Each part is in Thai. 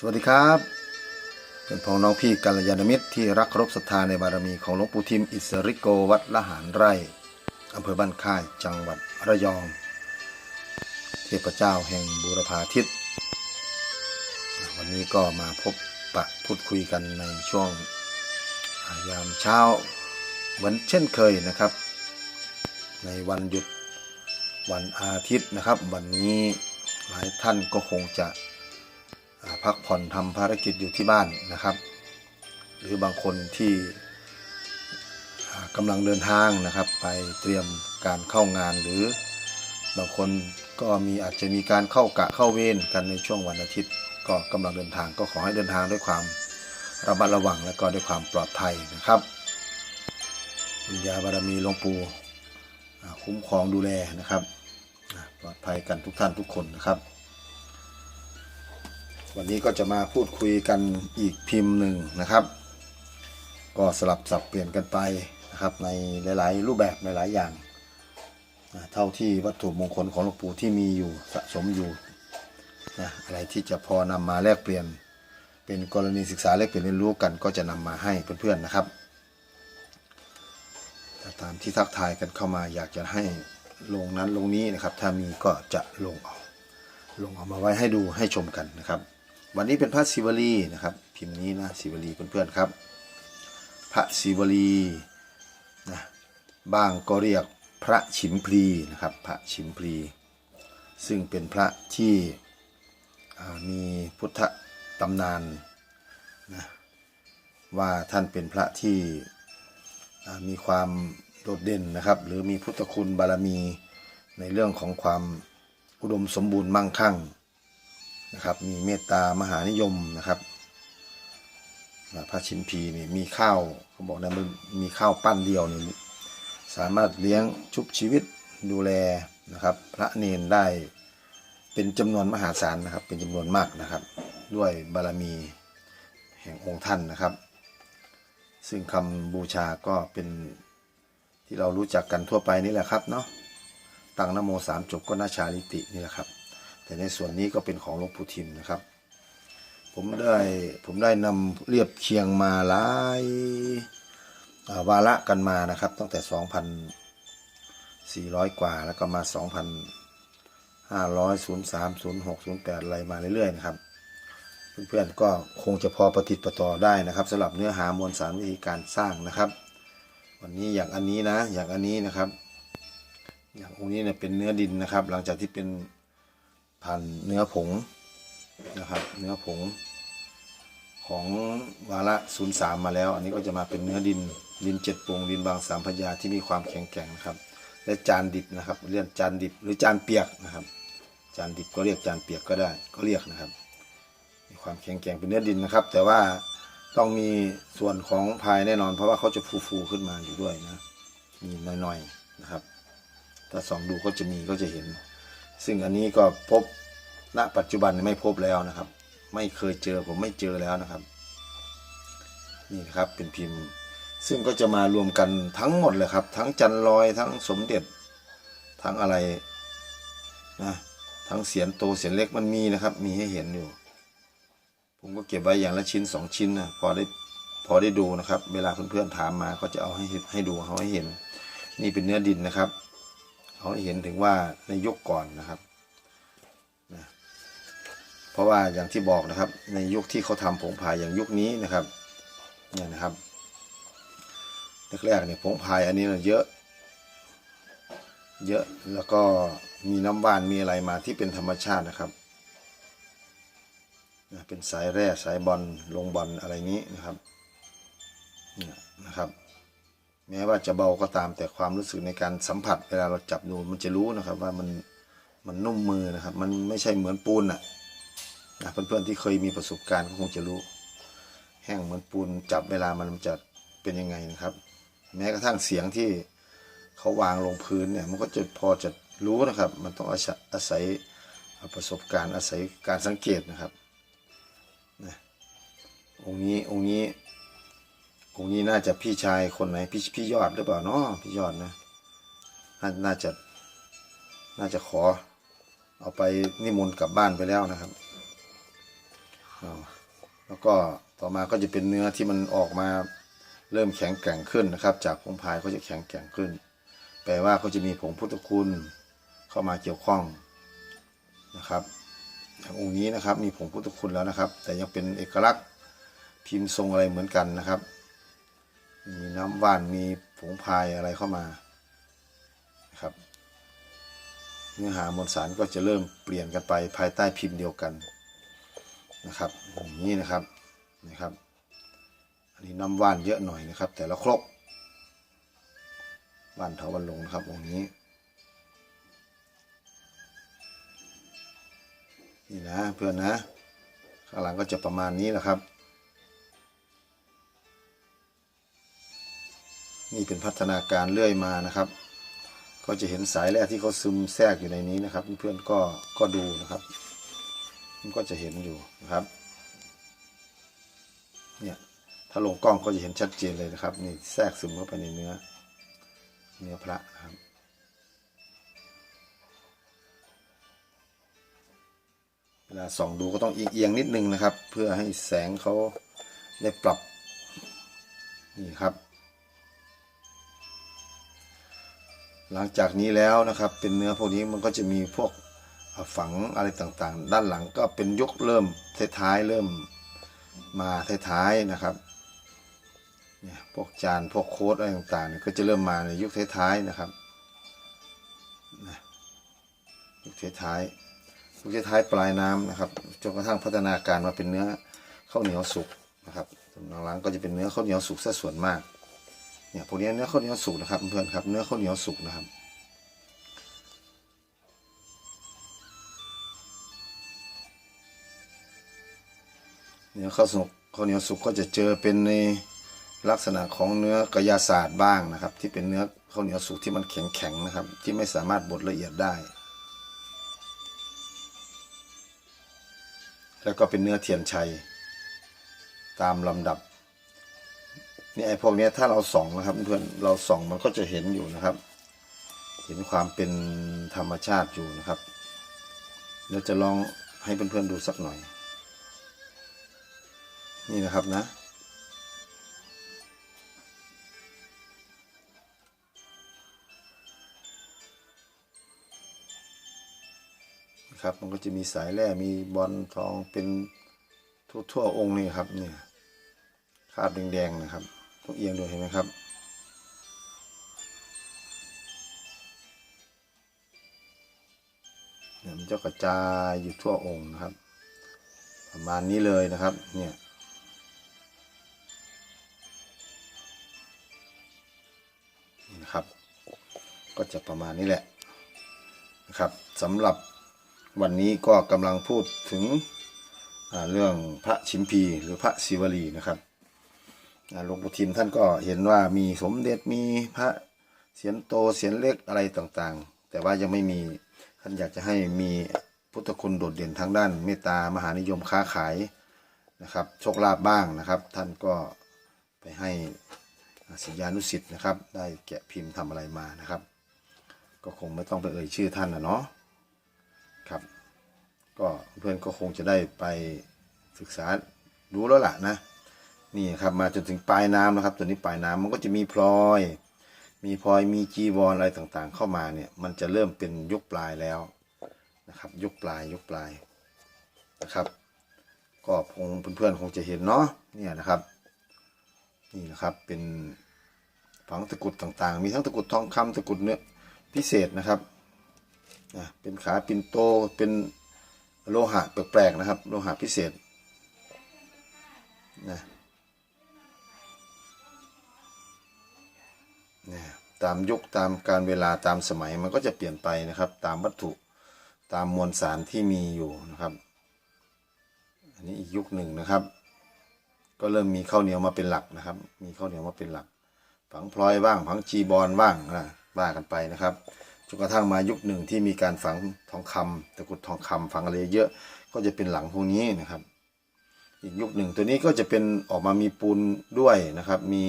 สวัสดีครับเป็นพ้องน้องพี่กัลยาณมิตรที่รักครพศรัทธาในบารมีของหลวงปู่ทิมอิสริโกวัดละหารไร่อำเภอบ้านค่ายจังหวัดระยอง เทพเจ้าแห่งบูรพาทิตวันนี้ก็มาพบปะพูดคุยกันในช่วงยามเช้าเหมือนเช่นเคยนะครับ ในวันหยุดวันอาทิตย์นะครับ วันนี้หลายท่านก็คงจะ พักผ่อนทำภารกิจอยู่ที่บ้านนะครับ หรือบางคนที่กำลังเดินทางนะครับ ไปเตรียมการเข้างานหรือบางคนก็มีอาจจะมีการเข้ากะเข้าเวรกันในช่วงวันอาทิตย์ ก็กำลังเดินทางก็ขอให้เดินทางด้วยความระมัดระวังและก็ด้วยความปลอดภัยนะครับวิญญาบารมีหลวงปู่คุ้มครองดูแลนะครับปลอดภัยกันทุกท่านทุกคนนะครับ วันนี้ก็จะมาพูดคุยกันอีกพิมพ์หนึ่งนะครับ ก็สลับสับเปลี่ยนกันไปนะครับในหลาย ๆ รูปแบบหลาย ๆ อย่างนะเท่าที่วัตถุมงคลของหลวงปู่ที่มีอยู่สะสมอยู่นะอะไรที่จะพอนำมาแลกเปลี่ยน เป็นกรณีศึกษาแลกเปลี่ยนเรียนรู้กันก็จะนำมาให้เพื่อน ๆ นะครับตามที่ทักทายกันเข้ามาอยากจะให้ลงนั้นลงนี้นะครับ ถ้ามีก็จะลงเอาลงเอามาไว้ให้ดูให้ชมกันนะครับ วันนี้เป็นพระศิวลีนะครับ พิมพ์นี้นะศิวลีเพื่อนๆครับ พระศิวลีนะบ้างก็เรียกพระฉิมพลีนะครับ พระฉิมพลี ซึ่งเป็นพระที่มีพุทธตำนานนะว่าท่านเป็นพระที่มีความโดดเด่นนะครับ หรือมีพุทธคุณบารมีในเรื่องของความอุดมสมบูรณ์มั่งคั่ง นะครับ มีเมตตามหานิยมนะครับพระชินพีนี่มีข้าวเขาบอกนะมันมีข้าวปั้นเดียวนี่สามารถเลี้ยงชุบชีวิตดูแลนะครับ พระเนนได้เป็นจำนวนมหาศาลนะครับ เป็นจำนวนมากนะครับ ด้วยบารมีแห่งองค์ท่านนะครับ ซึ่งคำบูชาก็เป็นที่เรารู้จักกันทั่วไปนี่แหละครับเนาะตั้งนโมสามจบก็นาชาลิตินี่แหละครับ แต่ในส่วนนี้ก็เป็นของหลวงปู่ทิมนะครับ ผมได้ผมได้นำเรียบเคียงมาหลายอ่าวาระกันมานะครับ ตั้งแต่ 2,400 กว่าแล้วก็มา 2,500 03 06 08 อะไรมาเรื่อยๆนะครับ เพื่อนๆก็คงจะพอประติดประต่อได้นะครับสำหรับเนื้อหามวลสารวิธีการสร้างนะครับ วันนี้อย่างอันนี้นะ อย่างอันนี้นะครับ อย่างองค์นี้เนี่ยเป็นเนื้อดินนะครับ หลังจากที่เป็น พันเนื้อผงนะครับ เนื้อผง ของวาระศูนย์สามมาแล้ว อันนี้ก็จะมาเป็นเนื้อดินดินเจ็ดปวงดินบางสามพญาที่มีความแข็งแกร่งนะครับ และจานดิบนะครับเรียกจานดิบหรือจานเปียกนะครับ จานดิบก็เรียกจานเปียกก็ได้ก็เรียกนะครับ มีความแข็งแกร่งเป็นเนื้อดินนะครับ แต่ว่าต้องมีส่วนของภายแน่นอน เพราะว่าเขาจะฟูๆขึ้นมาอยู่ด้วยนะมีน้อยๆนะครับ ถ้าส่องดูก็จะมีก็จะเห็น ซึ่งอันนี้ก็พบณปัจจุบันไม่พบแล้วนะครับ ไม่เคยเจอผมไม่เจอแล้วนะครับ นี่ครับเป็นพิมพ์ ซึ่งก็จะมารวมกันทั้งหมดเลยครับ ทั้งจันลอยทั้งสมเด็จ ทั้งอะไรนะทั้งเสียนโตเสียนเล็กมันมีนะครับ มีให้เห็นอยู่ ผมก็เก็บไว้อย่างละชิ้นสองชิ้นนะพอได้พอได้ดูนะครับ เวลาเพื่อนๆถามมาก็จะเอาให้ให้ดูเอาให้เห็น นี่เป็นเนื้อดินนะครับ เขาเห็นถึงว่าในยุคก่อนนะครับนะเพราะว่าอย่างที่บอกนะครับ ในยุคที่เขาทำผงพายอย่างยุคนี้นะครับเนี่ยนะครับแรกๆเนี่ยผงพายอันนี้เยอะ เยอะแล้วก็มีน้ำว่านมีอะไรมาที่เป็นธรรมชาตินะครับเป็นสายแร่สายบอลลงบอลอะไรนี้นะครับเนี่ยนะครับ แม้ว่าจะเบาก็ตามแต่ความรู้สึกในการสัมผัส เวลาเราจับดูมันจะรู้นะครับว่ามันมันนุ่มมือนะครับ มันไม่ใช่เหมือนปูนอะนะเพื่อนๆที่เคยมีประสบการณ์ก็คงจะรู้ แห้งเหมือนปูนจับเวลามันจะเป็นยังไงนะครับ แม้กระทั่งเสียงที่เขาวางลงพื้นเนี่ยมันก็จะพอจะรู้นะครับ มันต้องอาศัยอาศัยประสบการณ์อาศัยการสังเกตนะครับนะองค์นี้องค์นี้ องค์นี้น่าจะพี่ชายคนไหนพี่พี่ยอดหรือเปล่าเนาะพี่ยอดนะน่าน่าจะน่าจะขอ เอาไปนิมนต์กลับบ้านไปแล้วนะครับแล้วก็ต่อมาก็จะเป็นเนื้อที่มันออกมาเริ่มแข็งแกร่งขึ้นนะครับ จากผงพายก็จะแข็งแกร่งขึ้น แปลว่าเขาจะมีผงพุทธคุณเข้ามาเกี่ยวข้องนะครับอย่างองค์นี้นะครับมีผงพุทธคุณแล้วนะครับ แต่ยังเป็นเอกลักษณ์พิมพ์ทรงอะไรเหมือนกันนะครับ มีน้ำว่านมีผงพายอะไรเข้ามาครับ เนื้อหามวลสารก็จะเริ่มเปลี่ยนกันไปภายใต้พิมพ์เดียวกันนะครับอย่างนี้นะครับนะครับ อันนี้น้ำว่านเยอะหน่อยนะครับ แต่ละครกว่านเถาวันลงนะครับองค์นี้นี่นะเพื่อนนะข้างหลังก็จะประมาณนี้แหละครับ นี่เป็นพัฒนาการเรื่อยมานะครับ ก็จะเห็นสายแร่ที่เขาซึมแทรกอยู่ในนี้นะครับเพื่อนๆก็ก็ดูนะครับ มันก็จะเห็นอยู่นะครับเนี่ยถ้าลงกล้องก็จะเห็นชัดเจนเลยนะครับ นี่แทรกซึมเข้าไปในเนื้อ เนื้อพระครับเวลาส่องดูก็ต้องเอียงนิดนึงนะครับ เพื่อให้แสงเขาได้ปรับนี่ครับ หลังจากนี้แล้วนะครับเป็นเนื้อพวกนี้มันก็จะมีพวกฝังอะไรต่างๆ ด้านหลังก็เป็นยุคเริ่มท้ายๆเริ่มมาท้ายๆนะครับเนี่ยพวกจานพวกโค้ดอะไรต่างๆเนี่ยก็จะเริ่มมาในยุคท้ายๆนะครับนะยุคท้ายๆยุคท้ายปลายน้ำนะครับจนกระทั่งพัฒนาการมาเป็นเนื้อข้าวเหนียวสุกนะครับหลังๆก็จะเป็นเนื้อข้าวเหนียวสุกซะส่วนมาก เนี่ยพวกนี้เนื้อข้าวเหนียวสุกนะครับเพื่อนครับเนื้อข้าวเหนียวสุกนะครับเนื้อข้าวสุกข้าวเหนียวสุกก็จะเจอเป็นในลักษณะของเนื้อกระยาศาสตร์บ้างนะครับ ที่เป็นเนื้อข้าวเหนียวสุกที่มันแข็งๆนะครับ ที่ไม่สามารถบดละเอียดได้ แล้วก็เป็นเนื้อเทียนชัย ตามลำดับ นี่ไอ้พวกนี้ถ้าเราส่องนะครับเพื่อนเราส่องมันก็จะเห็นอยู่นะครับ เห็นความเป็นธรรมชาติอยู่นะครับเราจะลองให้เพื่อนๆดูสักหน่อย นี่นะครับนะครับมันก็จะมีสายแร่มีบอลทองเป็นทั่วๆองค์นี่ครับเนี่ยคาบแดงๆนะครับ ต้องเอียงดูเห็นไหมครับ เนี่ยมันจะกระจายอยู่ทั่วองค์นะครับ ประมาณนี้เลยนะครับ เนี่ยนี่นะครับ ก็จะประมาณนี้แหละนะครับสำหรับวันนี้ก็กำลังพูดถึงเรื่องพระชิมพีหรือพระศิวลีนะครับ หลวงปู่ทิมท่านก็เห็นว่ามีสมเด็จมีพระเสียนโตเสียนเล็กอะไรต่างๆ แต่ว่ายังไม่มีท่านอยากจะให้มีพุทธคุณโดดเด่นทางด้านเมตตามหานิยมค้าขายนะครับโชคลาภบ้างนะครับ ท่านก็ไปให้ศิษยานุสิษย์นะครับ ได้แกะพิมพ์ทำอะไรมานะครับ ก็คงไม่ต้องไปเอ่ยชื่อท่านนะเนาะครับ ก็เพื่อนก็คงจะได้ไปศึกษารู้แล้วล่ะนะ นี่ครับมาจนถึงปลายน้ำนะครับ ตัวนี้ปลายน้ำมันก็จะมีพลอย มีพลอยมีจีวรอะไรต่างๆ เข้ามาเนี่ยมันจะเริ่มเป็นยุคปลายแล้วนะครับยุคปลายยุคปลายนะครับ ก็คงเพื่อนๆคงจะเห็นเนาะเนี่ยนะครับนี่นะครับเป็นฝังตะกุดต่างๆ มีทั้งตะกุดทองคำตะกุดเนื้อพิเศษนะครับนะเป็นขาปินโตเป็นโลหะแปลกๆนะครับ โลหะพิเศษนะ นะตามยุคตามการเวลาตามสมัยมันก็จะเปลี่ยนไปนะครับ ตามวัตถุตามมวลสารที่มีอยู่นะครับ อันนี้อีกยุคหนึ่งนะครับ ก็เริ่มมีข้าวเหนียวมาเป็นหลักนะครับ มีข้าวเหนียวมาเป็นหลัก ฝังพลอยบ้างฝังจีบอลบ้างนะว่ากันไปนะครับจนกระทั่งมายุคหนึ่งที่มีการฝังทองคำตะกุดทองคำฝังอะไรเยอะก็จะเป็นหลังพวกนี้นะครับ อีกยุคหนึ่งตัวนี้ก็จะเป็นออกมามีปูนด้วยนะครับ มี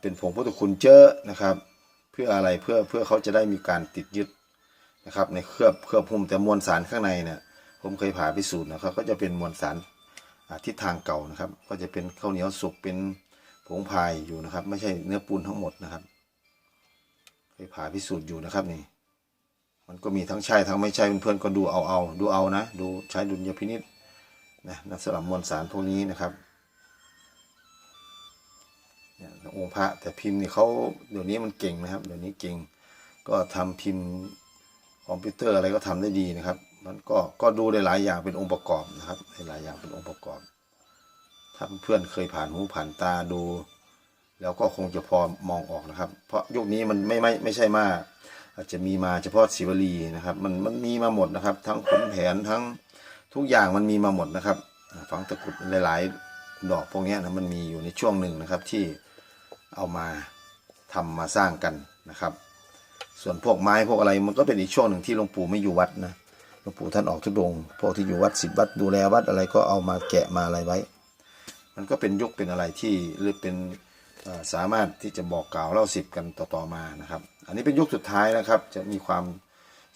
เป็นผงพุทธคุณเจอะนะครับ เพื่ออะไรเพื่อเพื่อเขาจะได้มีการติดยึดนะครับ ในเคลือบเคลือบหุ้มแต่มวลสารข้างในเนี่ยผมเคยผ่าพิสูจน์นะครับ ก็จะเป็นมวลสารทิศทางเก่านะครับ ก็จะเป็นข้าวเหนียวสุกเป็นผงพายอยู่นะครับ ไม่ใช่เนื้อปูนทั้งหมดนะครับเคยผ่าพิสูจน์อยู่นะครับนี่มันก็มีทั้งใช่ทั้งไม่ใช่เพื่อนๆก็ดูเอาเอาดูเอานะ ดูใช้ดุลยพินิษนะสำหรับมวลสารพวกนี้นะครับ องค์พระ แต่พิมพ์นี่เขาเดี๋ยวนี้มันเก่งนะครับ เดี๋ยวนี้เก่ง ก็ทำพิมพ์คอมพิวเตอร์อะไรก็ทำได้ดีนะครับ มันก็ก็ดูได้หลายอย่างเป็นองค์ประกอบนะครับหลายอย่างเป็นองค์ประกอบ ถ้าเพื่อนเคยผ่านหูผ่านตาดู แล้วก็คงจะพอมองออกนะครับ เพราะยุคนี้มันไม่ไม่ไม่ใช่มาอาจจะมีมาเฉพาะศิวลีนะครับ มันมันมีมาหมดนะครับ ทั้งขุนแผนทั้งทุกอย่างมันมีมาหมดนะครับฝังตะกรุดหลาย ๆ ดอกพวกนี้นะมันมีอยู่ในช่วงหนึ่งนะครับที่ เอามาทำมาสร้างกันนะครับ ส่วนพวกไม้พวกอะไรมันก็เป็นอีกช่วงหนึ่งที่หลวงปู่ไม่อยู่วัดนะหลวงปู่ท่านออกทุดงพวกที่อยู่วัดสิบวัดดูแลวัดอะไรก็เอามาแกะมาอะไรไว้ มันก็เป็นยุคเป็นอะไรที่หรือเป็นสามารถที่จะบอกกล่าวเล่าสิบกันต่อๆมานะครับ อันนี้เป็นยุคสุดท้ายนะครับ จะมีความ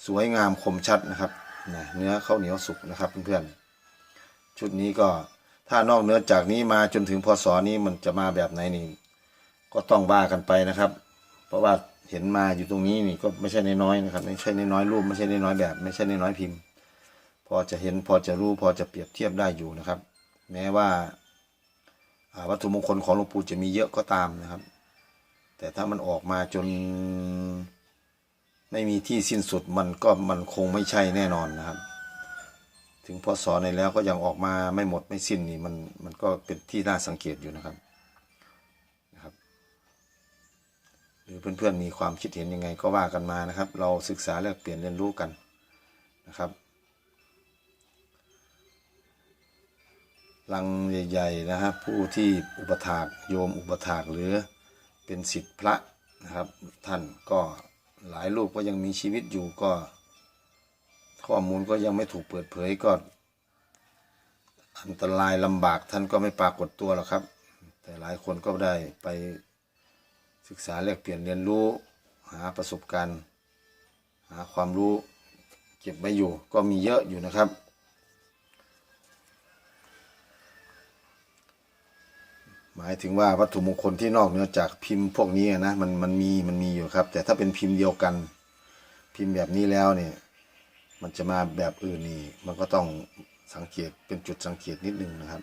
สวยงามคมชัดนะครับนะเนื้อข้าวเหนียวสุกนะครับเพื่อนๆชุดนี้ก็ถ้านอกเนื้อจากนี้มาจนถึงพศนี้มันจะมาแบบไหนนี่ ก็ต้องว่ากันไปนะครับ เพราะว่าเห็นมาอยู่ตรงนี้นี่ก็ไม่ใช่น้อยๆนะครับ ไม่ใช่น้อยๆรูปไม่ใช่น้อยๆแบบ ไม่ใช่น้อยๆพิมพ์ พอจะเห็นพอจะรู้พอจะเปรียบเทียบได้อยู่นะครับ แม้ว่าวัตถุมงคลของหลวงปู่จะมีเยอะก็ตามนะครับ แต่ถ้ามันออกมาจนไม่มีที่สิ้นสุดมันก็มันคงไม่ใช่แน่นอนนะครับ ถึงพอสอนในแล้วก็ยังออกมาไม่หมดไม่สิ้นนี่มันมันก็เป็นที่น่าสังเกตอยู่นะครับ หรือเพื่อนๆมีความคิดเห็นยังไงก็ว่ากันมานะครับ เราศึกษาแลกเปลี่ยนเรียนรู้กันนะครับลังใหญ่ๆนะครับผู้ที่อุปถากโยมอุปถากหรือเป็นสิทธิพระนะครับ ท่านก็หลายรูปก็ยังมีชีวิตอยู่ก็ ข้อมูลก็ยังไม่ถูกเปิดเผยก็ อันตรายลำบากท่านก็ไม่ปรากฏตัวหรอกครับ แต่หลายคนก็ได้ไป ศึกษาแลกเปลี่ยนเรียนรู้ หาประสบการณ์ หาความรู้เก็บไว้อยู่ ก็มีเยอะอยู่นะครับ หมายถึงว่าวัตถุมงคลที่นอกเหนือจากพิมพ์พวกนี้นะมันมันมีมันมีอยู่ครับ แต่ถ้าเป็นพิมพ์เดียวกัน พิมพ์แบบนี้แล้วเนี่ยมันจะมาแบบอื่นนี่มันก็ต้องสังเกตเป็นจุดสังเกตนิดนึงนะครับ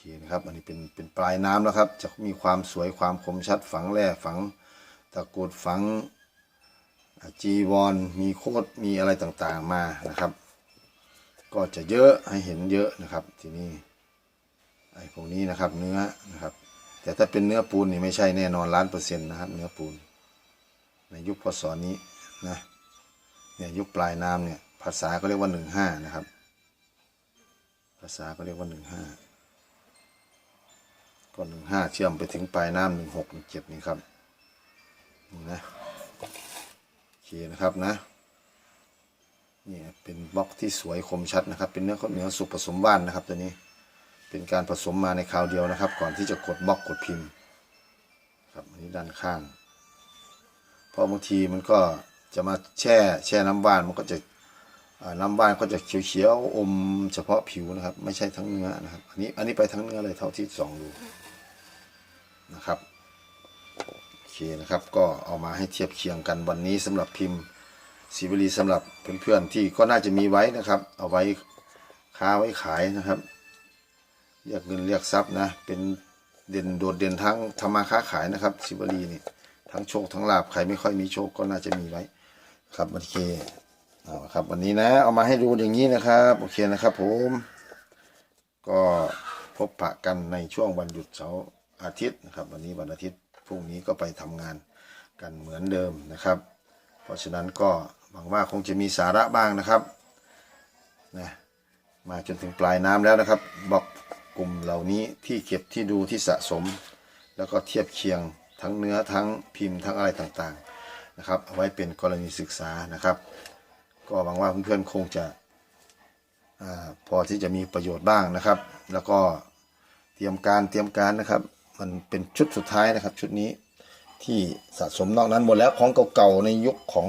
เคนะครับอันนี้เป็นเป็นปลายน้ำแล้วครับ จะมีความสวยความคมชัดฝังแร่ฝังตะกุดฝังจีวรมีโคดมีอะไรต่างๆมานะครับ ก็จะเยอะให้เห็นเยอะนะครับทีนี้ไอ้พวกนี้นะครับเนื้อนะครับ แต่ถ้าเป็นเนื้อปูนนี่ไม่ใช่แน่นอนล้านเปอร์เซ็นต์นะครับ เนื้อปูน ในยุคพศนี้นะเนี่ยยุคปลายน้ำเนี่ยภาษาก็เรียกว่าหนึ่งห้านะครับ ภาษาก็เรียกว่าหนึ่งห้า ก็หนึ่งห้าเชื่อมไปถึงปลายน้ำหนึ่งหกหนึ่งเจ็ดนี่ครับนี่นะโอเคนะครับนะนี่เป็นบล็อกที่สวยคมชัดนะครับ เป็นเนื้อข้าวเหนียวสุกผสมว่านนะครับตัวนี้เป็นการผสมมาในคราวเดียวนะครับ ก่อนที่จะกดบล็อกกดพิมพ์ครับอันนี้ด้านข้าง เพราะบางทีมันก็จะมาแช่แช่น้ำว่านมันก็จะอ่าน้ำว่านก็จะเขียวๆอมเฉพาะผิวนะครับ ไม่ใช่ทั้งเนื้อนะครับ อันนี้อันนี้ไปทั้งเนื้อเลยเท่าที่สองดู นะครับโอเคนะครับก็เอามาให้เทียบเคียงกันวันนี้สำหรับพิมพ์ศิวลีสำหรับเพื่อนๆที่ก็น่าจะมีไว้นะครับ เอาไว้ค้าไว้ขายนะครับเรียกเงินเรียกทรัพย์นะเป็นเด่นโดดเด่นทั้งทำมาค้าขายนะครับสิวลีนี่ทั้งโชคทั้งลาบใครไม่ค่อยมีโชคก็น่าจะมีไว้ครับโอเคเอาละครับวันนี้นะเอามาให้ดูอย่างนี้นะครับโอเคนะครับผมก็พบปะกันในช่วงวันหยุดเสาร์ อาทิตย์นะครับ วันนี้วันอาทิตย์พรุ่งนี้ก็ไปทำงานกันเหมือนเดิมนะครับ เพราะฉะนั้นก็หวังว่าคงจะมีสาระบ้างนะครับนะมาจนถึงปลายน้ำแล้วนะครับ บอกกลุ่มเหล่านี้ที่เก็บที่ดูที่สะสม แล้วก็เทียบเคียงทั้งเนื้อทั้งพิมพ์ทั้งอะไรต่างๆนะครับ เอาไว้เป็นกรณีศึกษานะครับ ก็หวังว่าเพื่อนๆคงจะอพอที่จะมีประโยชน์บ้างนะครับ แล้วก็เตรียมการเตรียมการนะครับ มันเป็นชุดสุดท้ายนะครับ ชุดนี้ที่สะสมนอกนั้นหมดแล้วของเก่าๆในยุคของ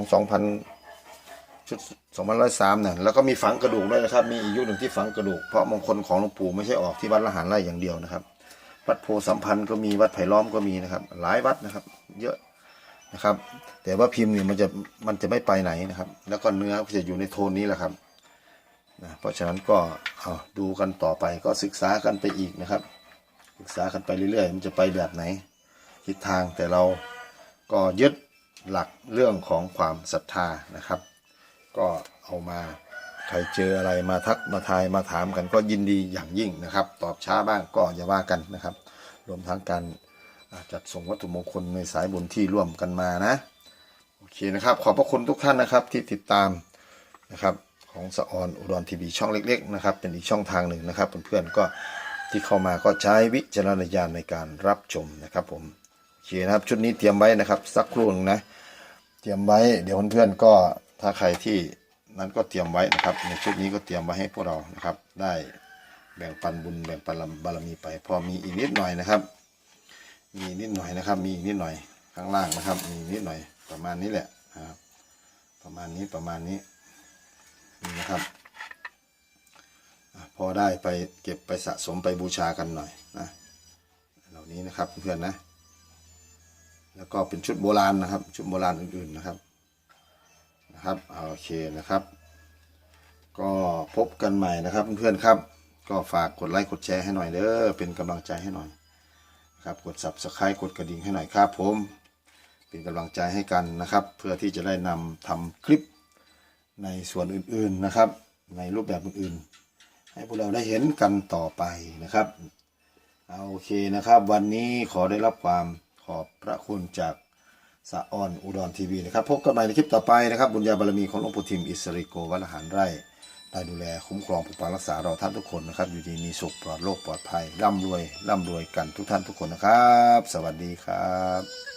2000 ชุดสองพันร้อยสามเนี่ยแล้วก็มีฝังกระดูกด้วยนะครับ มีอีกยุคหนึ่งที่ฝังกระดูกเพราะมงคลของหลวงปู่ไม่ใช่ออกที่วัดละหารไร่อย่างเดียวนะครับ วัดโพสัมพันธ์ก็มีวัดไผ่ล้อมก็มีนะครับ หลายวัดนะครับ เยอะนะครับ แต่ว่าพิมพ์เนี่ยมันจะมันจะไม่ไปไหนนะครับ แล้วก็เนื้อก็จะอยู่ในโทนนี้แหละครับนะเพราะฉะนั้นก็เอาดูกันต่อไปก็ศึกษากันไปอีกนะครับ ศึกษากันไปเรื่อยๆ มันจะไปแบบไหนทิศทางแต่เราก็ยึดหลักเรื่องของความศรัทธานะครับ ก็เอามาใครเจออะไรมาทักมาทายมาถามกันก็ยินดีอย่างยิ่งนะครับ ตอบช้าบ้างก็อย่าว่ากันนะครับ รวมทั้งการจัดส่งวัตถุมงคลในสายบุญที่ร่วมกันมานะโอเคนะครับ ขอบพระคุณทุกท่านนะครับที่ติดตามนะครับของสะออนอุดรทีวีช่องเล็ก ๆ นะครับ เป็นอีกช่องทางหนึ่งนะครับเพื่อนๆก็ ที่เข้ามาก็ใช้วิจารณญาณในการรับชมนะครับผมโอเคนะครับชุดนี้เตรียมไว้นะครับ สักครู่หนึงนะ เตรียมไว้เดี๋ยวเพื่อนๆก็ถ้าใครที่นั้นก็เตรียมไว้นะครับ ในชุดนี้ก็เตรียมไว้ให้พวกเรานะครับ ได้แบ่งปันบุญแบ่งปันบารมีไป พอมีอีกนิดหน่อยนะครับ มีนิดหน่อยนะครับ มีอีกนิดหน่อยข้างล่างนะครับ มีนิดหน่อยประมาณนี้แหละครับ ประมาณนี้ประมาณนี้นะครับ พอได้ไปเก็บไปสะสมไปบูชากันหน่อยนะเหล่านี้นะครับเพื่อนๆนะ แล้วก็เป็นชุดโบราณนะครับ ชุดโบราณอื่นๆนะครับนะครับโอเคนะครับ ก็พบกันใหม่นะครับเพื่อนๆครับ ก็ฝากกดไลค์กดแชร์ให้หน่อยเด้อเป็นกำลังใจให้หน่อยครับกด subscribe กดกระดิ่งให้หน่อยครับผมเป็นกำลังใจให้กันนะครับ เพื่อที่จะได้นำทำคลิปในส่วนอื่นๆนะครับ ในรูปแบบอื่นๆ ให้พวกเราได้เห็นกันต่อไปนะครับเอาโอเคนะครับ วันนี้ขอได้รับความขอบพระคุณจากสะออนอุดรทีวีนะครับ พบกันใหม่ในคลิปต่อไปนะครับ บุญญาบารมีของหลวงปู่ทิมอิสริโกวัลหารไร่ได้ดูแลคุ้มครองปกปักรักษาเราท่านทุกคนนะครับ อยู่ดีมีสุขปลอดโรคปลอดภัยร่ำรวยร่ำรวยกันทุกท่านทุกคนนะครับ สวัสดีครับ